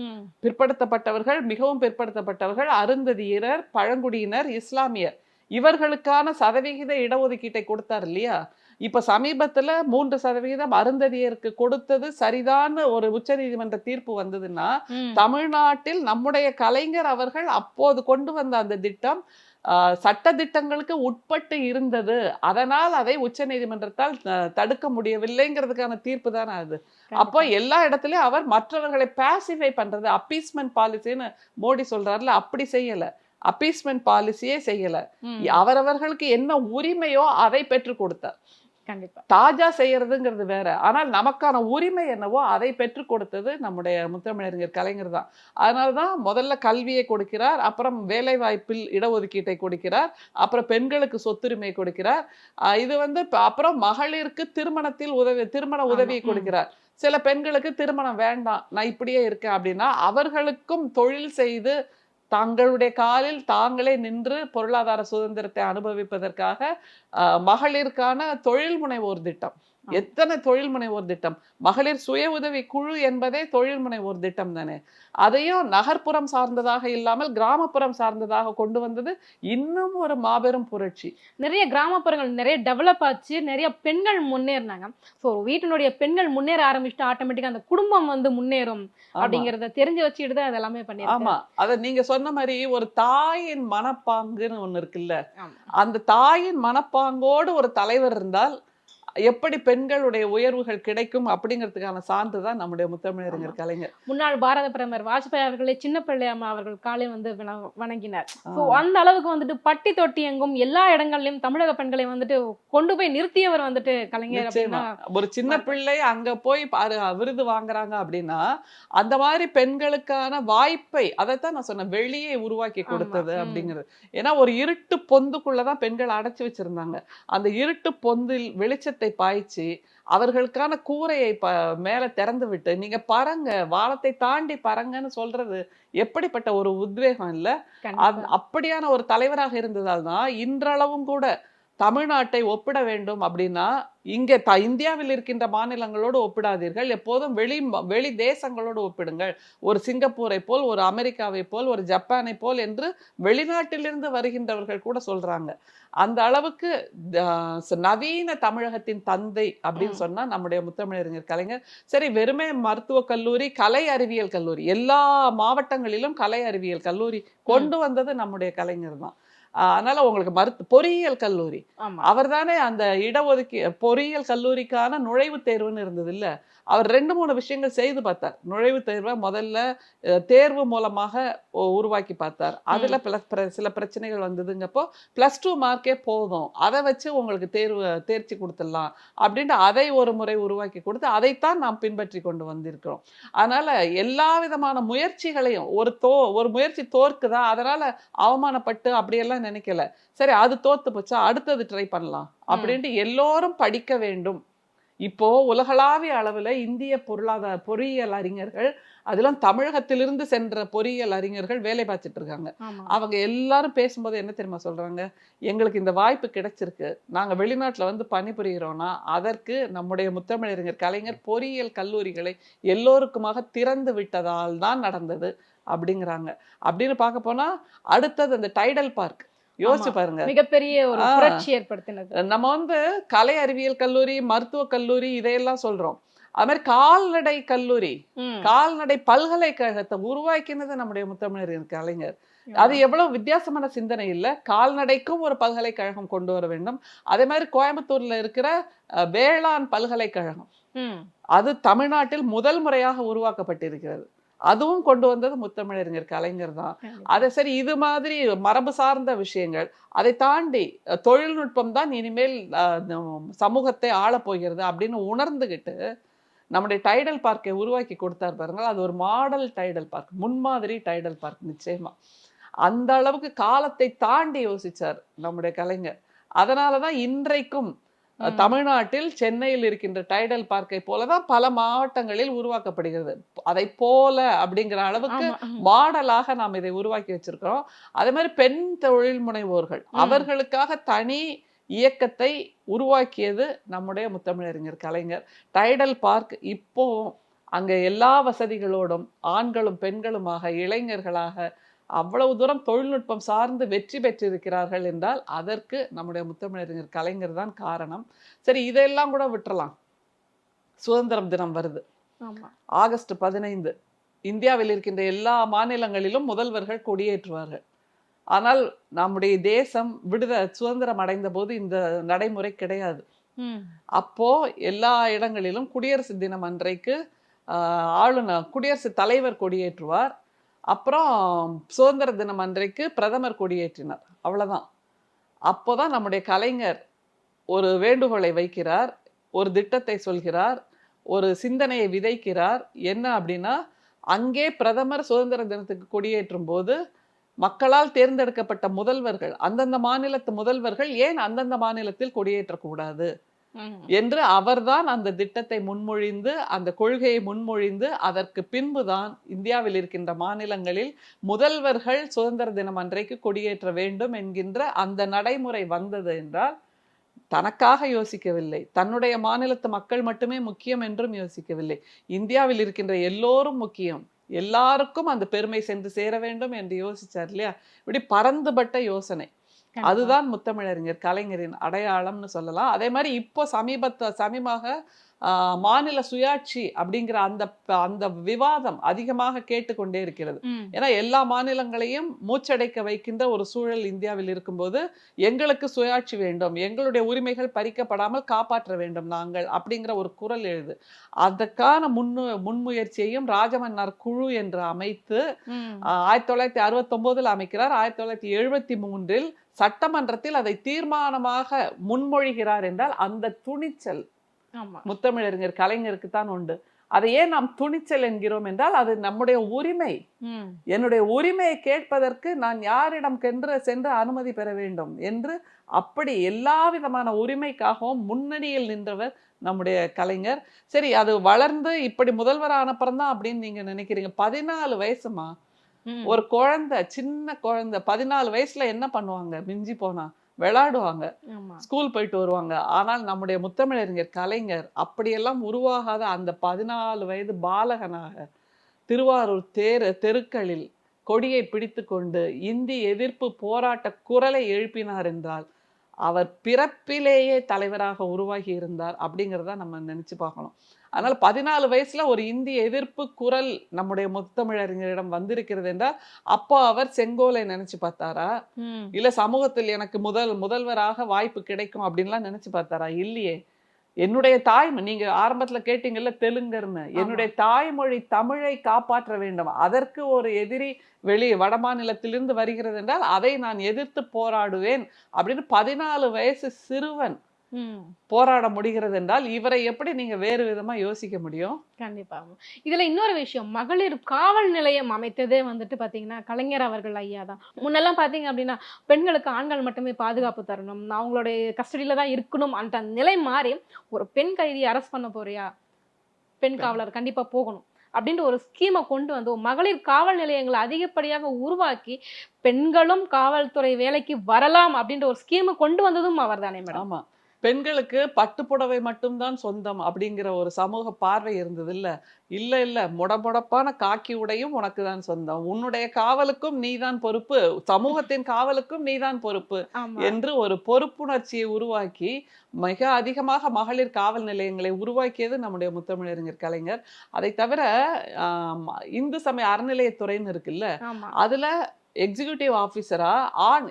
பிற்படுத்தப்பட்டவர்கள் மிகவும் பிற்படுத்தப்பட்டவர்கள் அருந்ததியினர் பழங்குடியினர் இஸ்லாமியர். இவர்களுக்கான சதவிகித இடஒதுக்கீட்டை கொடுத்தார் இல்லையா? இப்ப சமீபத்துல மூன்று சதவிகிதம் அருந்ததியருக்கு கொடுத்தது சரிதான் ஒரு உச்சநீதிமன்ற தீர்ப்பு வந்ததுன்னா. தமிழ்நாட்டில் நம்முடைய கலைஞர் அவர்கள் அப்போது கொண்டு வந்த அந்த திட்டம் சட்ட திட்டங்களுக்கு உட்பட்டு இருந்தது. அதனால் அதை உச்சநீதிமன்றத்தால் த- தடுக்க முடியவில்லைங்கிறதுக்கான தீர்ப்பு தானே அது. அப்போ எல்லா இடத்துலயும் அவர் மற்றவர்களை பாசிஃபை பண்றது அப்பீஸ்மெண்ட் பாலிசின்னு மோடி சொல்றாருல அப்படி செய்யல. அப்பீஸ்மெண்ட் பாலிசியே செய்யல. அவரவர்களுக்கு என்ன உரிமையோ அதை பெற்று கொடுத்தார். தாஜா செய்யறதுங்கிறது வேற. ஆனால் நமக்கான உரிமை என்னவோ அதை பெற்று கொடுத்தது நம்முடைய முத்தமிழறிஞர் கலைஞர் தான். அதனால்தான் முதல்ல கல்வியை கொடுக்கிறார் அப்புறம் வேலை வாய்ப்பில் இடஒதுக்கீட்டை கொடுக்கிறார் அப்புறம் பெண்களுக்கு சொத்துரிமை கொடுக்கிறார். இது வந்து அப்புறம் மகளிருக்கு திருமணத்தில் உதவி திருமண உதவியை. கொடுக்கிறார். சில பெண்களுக்கு திருமணம் வேண்டாம் நான் இப்படியே இருக்கேன் அப்படின்னா அவர்களுக்கும் தொழில் செய்து தங்களுடைய காலில் தாங்களே நின்று பொருளாதார சுதந்திரத்தை அனுபவிப்பதற்காக மகளிருக்கான தொழில் முனைவோர் திட்டம். எத்தனை தொழில் முனைவோர் திட்டம்? மகளிர் சுய உதவி குழு என்பதே தொழில் முனைவோர் திட்டம் தானே. அதையும் நகர்ப்புறம் சார்ந்ததாக இல்லாமல் கிராமப்புறம் சார்ந்ததாக கொண்டு வந்தது இன்னும் ஒரு மாபெரும் புரட்சி. நிறைய கிராமப்புறங்கள் நிறைய டெவலப் ஆச்சு. நிறைய பெண்கள் முன்னேறினாங்க. ஸோ வீட்டினுடைய பெண்கள் முன்னேற ஆரம்பிச்சுட்டு ஆட்டோமேட்டிக்கா அந்த குடும்பம் வந்து முன்னேறும். அப்படிங்கறத தெரிஞ்சு வச்சுட்டு தான் அதெல்லாமே பண்ணிருக்காங்க ஆமா. அத நீங்க சொன்ன மாதிரி ஒரு தாயின் மனப்பாங்குன்னு ஒண்ணு இருக்குல்ல. அந்த தாயின் மனப்பாங்கோடு ஒரு தலைவர் இருந்தால் எப்படி பெண்களுடைய உயர்வுகள் கிடைக்கும் அப்படிங்கிறதுக்கான சான்று தான் நம்முடைய முத்தமிழறிஞர் கலைஞர். முன்னாள் பாரத பிரதமர் வாஜ்பாய் அவர்களே சின்ன பிள்ளையம்மா அவர்கள் காலை வந்து வண- வணங்கினார். அந்த அளவுக்கு வந்துட்டு பட்டி தொட்டி எங்கும் எல்லா இடங்கள்லயும் தமிழக பெண்களை வந்துட்டு கொண்டு போய் நிறுத்தியவர் வந்துட்டு கலைஞர் அப்படின்னா ஒரு சின்ன பிள்ளை அங்க போய் விருது வாங்குறாங்க அப்படின்னா அந்த மாதிரி பெண்களுக்கான வாய்ப்பை அதைத்தான் நான் சொன்னேன் வெளியே உருவாக்கி கொடுத்தது. அப்படிங்கிறது. ஏன்னா ஒரு இருட்டு பொந்துக்குள்ளதான் பெண்கள் அடைச்சு வச்சிருந்தாங்க. அந்த இருட்டு பொந்தில் வெளிச்சத்தை பாய்ச்சி அவர்களுக்கான கூரையை ப மேல திறந்து விட்டு நீங்க பறங்க வானத்தை தாண்டி பறங்கன்னு சொல்றது எப்படிப்பட்ட ஒரு உத்வேகம் இல்ல? அப்படியான ஒரு தலைவராக இருந்ததால் தான் இன்றளவும் கூட தமிழ்நாட்டை ஒப்பிட வேண்டும் அப்படின்னா இங்கே த இந்தியாவில் இருக்கின்ற மாநிலங்களோடு ஒப்பிடாதீர்கள். எப்போதும் வெளி வெளி தேசங்களோடு ஒப்பிடுங்கள். ஒரு சிங்கப்பூரை போல் ஒரு அமெரிக்காவை போல் ஒரு ஜப்பானை போல் என்று வெளிநாட்டிலிருந்து வருகின்றவர்கள் கூட சொல்றாங்க. அந்த அளவுக்கு நவீன தமிழகத்தின் தந்தை அப்படின்னு சொன்னா நம்முடைய முத்தமிழறிஞர் கலைஞர். சரி வெறுமே மருத்துவக் கல்லூரி கலை அறிவியல் கல்லூரி. எல்லா மாவட்டங்களிலும் கலை அறிவியல் கல்லூரி கொண்டு வந்தது நம்முடைய கலைஞர் தான். அதனால உங்களுக்கு மருத்து பொறியியல் கல்லூரி. ஆமா. அவர்தானே அந்த இடஒதுக்கி பொறியியல் கல்லூரிக்கான நுழைவுத் தேர்வுன்னு இருந்தது இல்ல? அவர் ரெண்டு மூணு விஷயங்கள் செய்து பார்த்தார். நுழைவுத் தேர்வை முதல்ல தேர்வு மூலமாக உருவாக்கி பார்த்தார். அதுல சில பிரச்சனைகள் வந்ததுங்கப்போ பிளஸ் டூ மார்க்கே போதும். அதை வச்சு உங்களுக்கு தேர்வு தேர்ச்சி கொடுத்துடலாம் அப்படின்ட்டு அதை ஒரு முறை உருவாக்கி கொடுத்து அதைத்தான் நாம் பின்பற்றி கொண்டு வந்திருக்கிறோம். அதனால எல்லா விதமான முயற்சிகளையும் ஒரு தோ ஒரு முயற்சி தோற்குதா அதனால அவமானப்பட்டு அப்படியெல்லாம் நினைக்கல. சரி அது தோத்து போச்சா அடுத்தது ட்ரை பண்ணலாம் அப்படின்ட்டு எல்லோரும் படிக்க வேண்டும். இப்போ உலகளாவிய அளவுல இந்திய பொருளாதார பொறியியல் அறிஞர்கள் அதிலும் தமிழகத்திலிருந்து சென்ற பொறியியல் அறிஞர்கள் வேலை பார்த்துட்டு இருக்காங்க. அவங்க எல்லாரும் பேசும்போது என்ன தெரியுமா சொல்றாங்க? எங்களுக்கு இந்த வாய்ப்பு கிடைச்சிருக்கு. நாங்க வெளிநாட்டுல வந்து பணிபுரிகிறோம்னா அதற்கு நம்முடைய முத்தமிழறிஞர் கலைஞர் பொறியியல் கல்லூரிகளை எல்லோருக்குமாக திறந்து விட்டதால் தான் நடந்தது அப்படிங்கிறாங்க. அப்படின்னு பார்க்க போனா அடுத்தது அந்த டைடல் பார்க். யோசிச்சு. பாருங்க. மிகப்பெரிய ஒரு. புரட்சி ஏற்படுத்தினது. நம்ம வந்து கலை அறிவியல் கல்லூரி மருத்துவக் கல்லூரி இதையெல்லாம் சொல்றோம். அது மாதிரி கால்நடை கல்லூரி. கால்நடை பல்கலைக்கழகத்தை உருவாக்கினது நம்முடைய முத்தமிழறிஞர் கலைஞர். அது எவ்வளவு வித்தியாசமான சிந்தனை இல்ல. கால்நடைக்கும் ஒரு பல்கலைக்கழகம் கொண்டு வர வேண்டும். அதே மாதிரி கோயம்புத்தூர்ல இருக்கிற வேளாண் பல்கலைக்கழகம். அது தமிழ்நாட்டில் முதல் முறையாக உருவாக்கப்பட்டிருக்கிறது. அதுவும் கொண்டு வந்தது முத்தமிழறிஞர் கலைஞர் தான். அதை சரி இது மாதிரி மரபு சார்ந்த விஷயங்கள் அதை தாண்டி தொழில்நுட்பம் தான் இனிமேல் சமூகத்தை ஆளப் போகிறது அப்படின்னு உணர்ந்துகிட்டு நம்முடைய டைடல் பார்க்கை உருவாக்கி கொடுத்தார் பாருங்க அது ஒரு மாடல் டைடல் பார்க் முன்மாதிரி டைடல் பார்க் நிச்சயமா அந்த அளவுக்கு காலத்தை தாண்டி யோசிச்சார் நம்முடைய கலைஞர் அதனாலதான் இன்றைக்கும் அஹ், ம். தமிழ்நாட்டில் சென்னையில் இருக்கின்ற டைடல் பார்க்கை போலதான் பல மாவட்டங்களில் உருவாக்கப்படுகிறது அதை போல அப்படிங்கிற அளவுக்கு. மாடலாக நாம் இதை உருவாக்கி வச்சிருக்கிறோம் அதே மாதிரி பெண் தொழில் முனைவோர்கள். அவர்களுக்காக தனி இயக்கத்தை உருவாக்கியது நம்முடைய முத்தமிழறிஞர் கலைஞர் டைடல் பார்க் இப்போ அங்க எல்லா வசதிகளோடும் ஆண்களும் பெண்களுமாக இளைஞர்களாக அவ்வளவு தூரம் தொழில்நுட்பம் சார்ந்து வெற்றி பெற்றிருக்கிறார்கள் என்றால் அதற்கு நம்முடைய முத்தமிழறிஞர் கலைஞர் தான் காரணம். சரி இதெல்லாம் கூட விட்டுறலாம். சுதந்திரம் தினம் வருது. ஆகஸ்ட் பதினைந்து இந்தியாவில் இருக்கின்ற எல்லா மாநிலங்களிலும் முதல்வர்கள் கொடியேற்றுவார்கள். ஆனால் நம்முடைய தேசம் விடுத சுதந்திரம் அடைந்த போது இந்த நடைமுறை கிடையாது. அப்போ எல்லா இடங்களிலும் குடியரசு தினம் அன்றைக்கு ஆஹ், ஆளுநர் குடியரசுத் தலைவர் கொடியேற்றுவார். அப்புறம் சுதந்திர தினம் அன்றைக்கு பிரதமர் கொடியேற்றினார். அவ்வளோதான் அப்போ தான் நம்முடைய கலைஞர் ஒரு வேண்டுகோளை வைக்கிறார் ஒரு திட்டத்தை சொல்கிறார் ஒரு சிந்தனையை விதைக்கிறார். என்ன அப்படின்னா அங்கே பிரதமர் சுதந்திர தினத்துக்கு கொடியேற்றும் போது மக்களால் தேர்ந்தெடுக்கப்பட்ட முதல்வர்கள் அந்தந்த மாநிலத்து முதல்வர்கள் ஏன் அந்தந்த மாநிலத்தில் கொடியேற்றக்கூடாது? என்று அவர்தான் அந்த திட்டத்தை முன்மொழிந்து அந்த கொள்கையை முன்மொழிந்து அதற்கு பின்புதான் இந்தியாவில் இருக்கின்ற மாநிலங்களில் முதல்வர்கள் சுதந்திர தினம் அன்றைக்கு கொடியேற்ற வேண்டும் என்கின்ற அந்த நடைமுறை வந்தது என்றால் தனக்காக யோசிக்கவில்லை. தன்னுடைய மாநிலத்து மக்கள் மட்டுமே முக்கியம் என்றும் யோசிக்கவில்லை. இந்தியாவில் இருக்கின்ற எல்லோரும் முக்கியம். எல்லாருக்கும் அந்த பெருமை சென்று சேர வேண்டும் என்று யோசிச்சார் இல்லையா? இப்படி பரந்துபட்ட யோசனை. அதுதான் முத்தமிழறிஞர் கலைஞரின் அடையாளம்னு சொல்லலாம். அதே மாதிரி இப்போ சமீபத்த சமீபமாக மாநில சுயாட்சி அப்படிங்கிற அந்த அந்த விவாதம் அதிகமாக கேட்டுக்கொண்டே இருக்கிறது. ஏன்னா எல்லா மாநிலங்களையும் மூச்சடைக்க வைக்கின்ற ஒரு சூழல் இந்தியாவில் இருக்கும்போது எங்களுக்கு சுயாட்சி வேண்டும் எங்களுடைய உரிமைகள் பறிக்கப்படாமல் காப்பாற்ற வேண்டும் நாங்கள் அப்படிங்கிற ஒரு குரல் எழுது. அதற்கான முன்னு முன்முயற்சியையும் ராஜமன்னார் குழு என்று அமைத்து ஆயிரத்தி தொள்ளாயிரத்தி அறுபத்தொன்பதுல அமைக்கிறார். ஆயிரத்தி தொள்ளாயிரத்தி எழுபத்தி மூன்றில் சட்டமன்றத்தில் அதை தீர்மானமாக முன்மொழிகிறார் என்றால் அந்த துணிச்சல். முத்தமிழறிஞர் கலைஞருக்கு தான் உண்டு. அதை ஏன் நாம் துணிச்சல் என்கிறோம் என்றால் அது நம்முடைய உரிமை. என்னுடைய உரிமையை கேட்பதற்கு நான் யாரிடம் சென்று சென்று அனுமதி பெற வேண்டும் என்று அப்படி எல்லா விதமான உரிமைக்காகவும் முன்னணியில் நின்றவர் நம்முடைய கலைஞர். சரி அது வளர்ந்து இப்படி முதல்வர் ஆனப்புறம் தான் அப்படின்னு நீங்க நினைக்கிறீங்க. பதினாலு வயசுமா. ஒரு குழந்தை சின்ன குழந்தை பதினாலு வயசுல என்ன பண்ணுவாங்க? மிஞ்சி போனா விளையாடுவாங்க. ஸ்கூல் போயிட்டு வருவாங்க. ஆனால் நம்முடைய முத்தமிழறிஞர் கலைஞர் அப்படியெல்லாம் உருவாகாத அந்த பதினாலு வயது பாலகனாக திருவாரூர் தேர் தெருக்களில் கொடியை பிடித்துக்கொண்டு இந்தி எதிர்ப்பு போராட்ட குரலை எழுப்பினார் என்றால் அவர் பிறப்பிலேயே தலைவராக உருவாகி இருந்தார் அப்படிங்கிறத நம்ம நினைச்சு பார்க்கணும். அதனால பதினாலு வயசுல ஒரு இந்திய எதிர்ப்பு குரல் நம்முடைய முத்தமிழறிஞரிடம் வந்திருக்கிறது என்றால் அப்போ அவர் செங்கோலை நினைச்சு பார்த்தாரா. இல்ல சமூகத்தில் எனக்கு முதல் முதல்வராக வாய்ப்பு கிடைக்கும் அப்படின்லாம் நினைச்சு பார்த்தாரா? இல்லையே. என்னுடைய தாய்மொழி நீங்க ஆரம்பத்துல கேட்டீங்கல்ல தெலுங்கர்னு என்னுடைய தாய்மொழி தமிழை காப்பாற்ற வேண்டும். அதற்கு ஒரு எதிரி வெளி வடமாநிலத்திலிருந்து வருகிறது என்றால் அதை நான் எதிர்த்து போராடுவேன் அப்படின்னு பதினாலு வயசு சிறுவன் போராட முடிகிறது என்றால் இவரை எப்படி நீங்க வேறு விதமா யோசிக்க முடியும்? கண்டிப்பா. இதுல இன்னொரு விஷயம். மகளிர் காவல் நிலையம் அமைத்ததே வந்துட்டு பாத்தீங்கன்னா கலைஞர் அவர்கள் ஐயா தான். முன்னெல்லாம் பாத்தீங்க அப்படின்னா பெண்களுக்கு ஆண்கள் மட்டுமே பாதுகாப்பு தரணும். அவங்களுடைய கஸ்டடியில தான் இருக்கணும் அந்த நிலை மாறி ஒரு பெண் கைதியை அரெஸ்ட் பண்ண போறியா? பெண் காவலர் கண்டிப்பா போகணும். அப்படின்ற ஒரு ஸ்கீமை கொண்டு வந்து மகளிர் காவல் நிலையங்களை அதிகப்படியாக உருவாக்கி பெண்களும் காவல்துறை வேலைக்கு வரலாம் அப்படின்ற ஒரு ஸ்கீமை கொண்டு வந்ததும் அவர் தானே மேடம் ஆமா. பெண்களுக்கு பட்டுப்புடவை மட்டும்தான் சொந்தம் அப்படிங்கிற ஒரு சமூக பார்வை இருந்தது இல்ல. இல்ல இல்ல. முடமுடப்பான காக்கி உடையும் உனக்கு தான் சொந்தம். உன்னுடைய காவலுக்கும் நீதான் பொறுப்பு. சமூகத்தின் காவலுக்கும் நீதான் பொறுப்பு என்று ஒரு பொறுப்புணர்ச்சியை உருவாக்கி மிக அதிகமாக மகளிர் காவல் நிலையங்களை உருவாக்கியது நம்முடைய முத்தமிழறிஞர் கலைஞர். அதை தவிர இந்து சமய அறநிலையத்துறைன்னு இருக்குல்ல. அதுல எக்ஸிகியூட்டிவ் ஆஃபீஸரா ஆண்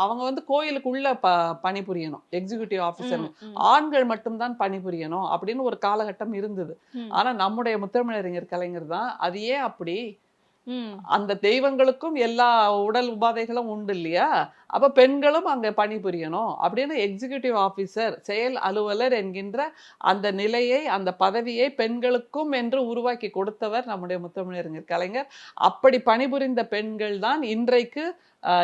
அவங்க வந்து கோயிலுக்குள்ள ப பணிபுரியணும் எக்ஸிகியூட்டிவ் ஆஃபீஸர். ஆண்கள் மட்டும்தான் பணிபுரியணும் அப்படின்னு ஒரு காலகட்டம் இருந்தது ம். ஆனா நம்முடைய முத்தமிழறிஞர் கலைஞர் தான் அது ஏன் அப்படி. அந்த தெய்வங்களுக்கும் எல்லா உடல் உபாதைகளும் உண்டு இல்லையா? அப்ப பெண்களும் அங்க பணிபுரியணும் அப்படின்னு எக்ஸிகியூட்டிவ் ஆபீசர் செயல் அலுவலர் என்கின்ற அந்த நிலையை அந்த பதவியை பெண்களுக்கும் என்று உருவாக்கி கொடுத்தவர் நம்முடைய முத்தமிழறிஞர் கலைஞர். அப்படி பணிபுரிந்த பெண்கள் தான் இன்றைக்கு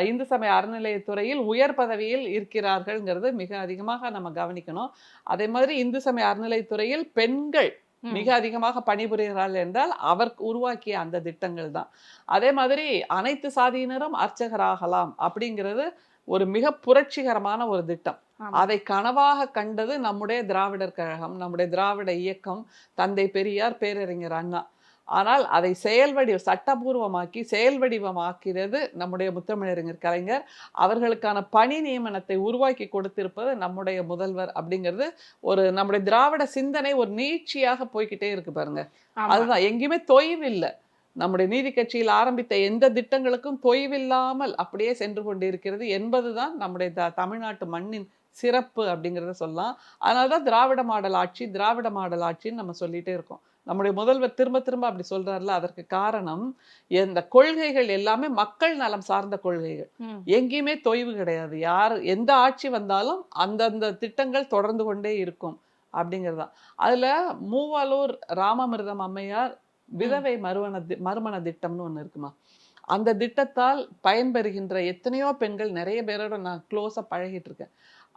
இந்து சமய அறநிலையத்துறையில் உயர் பதவியில் இருக்கிறார்கள்ங்கிறது மிக அதிகமாக நம்ம கவனிக்கணும். அதே மாதிரி இந்து சமய அறநிலையத்துறையில் பெண்கள் மிக அதிகமாக பணிபுரிகிறார்கள் என்றால் அவர் உருவாக்கிய அந்த திட்டங்கள் தான். அதே மாதிரி அனைத்து சாதியினரும் அர்ச்சகராகலாம் அப்படிங்கிறது ஒரு மிக புரட்சிகரமான ஒரு திட்டம். அதை கனவாக கண்டது நம்முடைய திராவிடர் கழகம் நம்முடைய திராவிட இயக்கம் தந்தை பெரியார் பேரறிஞர் அண்ணா. ஆனால் அதை செயல்வடி சட்டபூர்வமாக்கி செயல் வடிவமாக்கிறது நம்முடைய முத்தமிழறிஞர் கலைஞர். அவர்களுக்கான பணி நியமனத்தை உருவாக்கி கொடுத்திருப்பது நம்முடைய முதல்வர் அப்படிங்கிறது ஒரு நம்முடைய திராவிட சிந்தனை ஒரு நீட்சியாக போய்க்கிட்டே இருக்கு பாருங்க. அதுதான். எங்கேயுமே தொய்வு இல்லை நம்முடைய நீதி கட்சியில் ஆரம்பித்த எந்த திட்டங்களுக்கும் தொய்வில்லாமல் அப்படியே சென்று கொண்டிருக்கிறது என்பதுதான் நம்முடைய த- தமிழ்நாட்டு மண்ணின் சிறப்பு அப்படிங்கிறத சொல்லலாம். அதனாலதான் திராவிட மாடல் ஆட்சி திராவிட மாடல் ஆட்சின்னு நம்ம சொல்லிட்டே இருக்கோம். நம்முடைய முதல்வர் திரும்ப திரும்ப அப்படி சொல்றாருல அதற்கு காரணம் இந்த கொள்கைகள் எல்லாமே மக்கள் நலம் சார்ந்த கொள்கைகள். எங்கேயுமே தொய்வு கிடையாது. யார் எந்த ஆட்சி வந்தாலும் அந்தந்த திட்டங்கள் தொடர்ந்து கொண்டே இருக்கும் அப்படிங்கிறது தான். அதுல மூவாலூர் ராமமிர்தம் அம்மையார் விதவை மறுமண தி- மறுமண திட்டம்னு ஒண்ணு இருக்குமா? அந்த திட்டத்தால் பயன்பெறுகின்ற எத்தனையோ பெண்கள் நிறைய பேரோட நான் க்ளோஸா பழகிட்டு இருக்கேன்.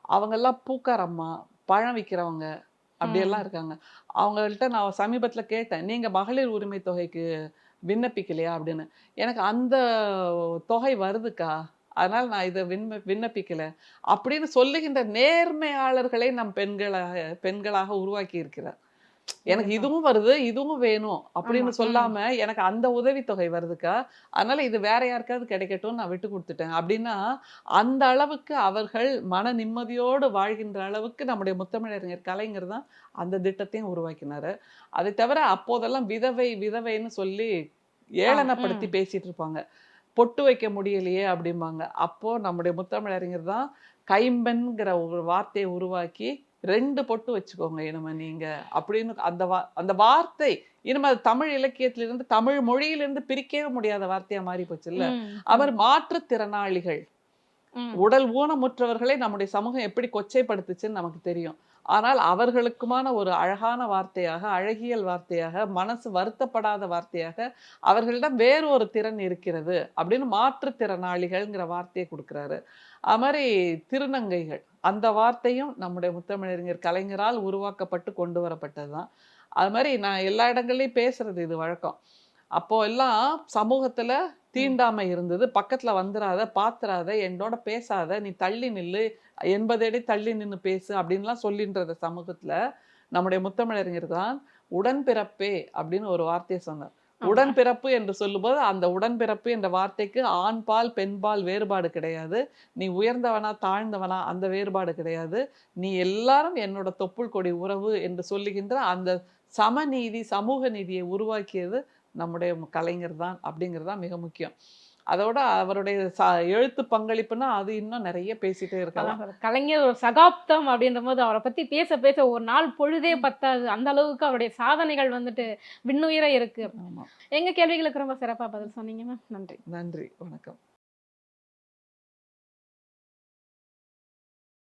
அவங்கெல்லாம் பூக்கார் அம்மா பழம் விற்கிறவங்க அப்படியெல்லாம் இருக்காங்க. அவங்கள்ட்ட நான் சமீபத்துல கேட்டேன் நீங்க மகளிர் உரிமை தொகைக்கு விண்ணப்பிக்கலையா? அப்படின்னு. எனக்கு அந்த தொகை வருதுக்கா? அதனால நான் இதை விண்ண விண்ணப்பிக்கல. அப்படின்னு சொல்லுகின்ற நேர்மையாளர்களை நம் பெண்களாக பெண்களாக உருவாக்கி இருக்கிறார் எனக்கு இதுவும் வருது இதுவும் வேணும் அப்படின்னு சொல்லாம எனக்கு அந்த உதவித்தொகை வருதுக்கா. அதனால இது வேற யாருக்காவது கிடைக்கட்டும் நான் விட்டு கொடுத்துட்டேன். அப்படின்னா அந்த அளவுக்கு அவர்கள் மன நிம்மதியோடு வாழ்கின்ற அளவுக்கு நம்முடைய முத்தமிழறிஞர் கலைஞர் தான் அந்த திட்டத்தையும் உருவாக்கினாரு. அதை தவிர அப்போதெல்லாம் விதவை விதவைன்னு சொல்லி ஏளனப்படுத்தி பேசிட்டு இருப்பாங்க. பொட்டு வைக்க முடியலையே அப்படிம்பாங்க. அப்போ நம்முடைய முத்தமிழறிஞர் தான் கைம்பெண்ங்கிற ஒரு வார்த்தையை உருவாக்கி ரெண்டு பொட்டு வச்சுக்கோங்க இனிமே நீங்க. அப்படின்னு அந்த வா அந்த வார்த்தை இனிமே அது தமிழ் இலக்கியத்திலிருந்து தமிழ் மொழியிலிருந்து பிரிக்கவே முடியாத வார்த்தையா மாறி போச்சு இல்ல. அவர் மாற்றுத்திறனாளிகள். உடல் ஊனமுற்றவர்களை நம்முடைய சமூகம் எப்படி கொச்சைப்படுத்துச்சுன்னு நமக்கு தெரியும். ஆனால் அவர்களுக்குமான ஒரு அழகான வார்த்தையாக அழகியல் வார்த்தையாக மனசு வருத்தப்படாத வார்த்தையாக அவர்களிடம் வேறு ஒரு திறன் இருக்கிறது அப்படின்னு மாற்றுத்திறனாளிகள்ங்கிற வார்த்தையை கொடுக்குறாரு. அது மாதிரி திருநங்கைகள். அந்த வார்த்தையும் நம்முடைய முத்தமிழறிஞர் கலைஞரால் உருவாக்கப்பட்டு கொண்டு வரப்பட்டது தான் அது மாதிரி நான் எல்லா இடங்கள்லையும் பேசுறது இது வழக்கம். அப்போ எல்லாம் சமூகத்துல தீண்டாமை இருந்தது. பக்கத்துல வந்துடாத பாத்துறாத என்னோட பேசாத நீ தள்ளி நில்லு எண்பது அடி தள்ளி நின்று பேசு அப்படின்லாம் சொல்லின்றத சமூகத்துல நம்முடைய முத்தமிழறிஞர் தான் உடன்பிறப்பே அப்படின்னு ஒரு வார்த்தையை சொன்னார். உடன்பிறப்பு என்று சொல்லும்போது அந்த உடன்பிறப்பு என்ற வார்த்தைக்கு ஆண்பால் பெண்பால் வேறுபாடு கிடையாது. நீ உயர்ந்தவனா தாழ்ந்தவனா அந்த வேறுபாடு கிடையாது. நீ எல்லாரும் என்னோட தொப்புள் கொடி உறவு என்று சொல்லுகின்ற அந்த சமநீதி சமூக நீதியை உருவாக்கியது நம்முடைய கலைஞர் தான் அப்படிங்கிறது தான் மிக முக்கியம். அதோட அவருடைய எழுத்து பங்களிப்புன்னா அது இன்னும் நிறைய பேசிட்டே இருக்கலாம். கலைஞர் ஒரு சகாப்தம் அப்படின்ற போது அவரை பத்தி பேச பேச ஒரு நாள் பொழுதே பத்தாது. அந்த அளவுக்கு அவருடைய சாதனைகள் வந்துட்டு விண்ணுயிர இருக்கு. எங்க கேள்விகளுக்கு ரொம்ப சிறப்பா பதில் சொன்னீங்க மேம் நன்றி. நன்றி. வணக்கம்.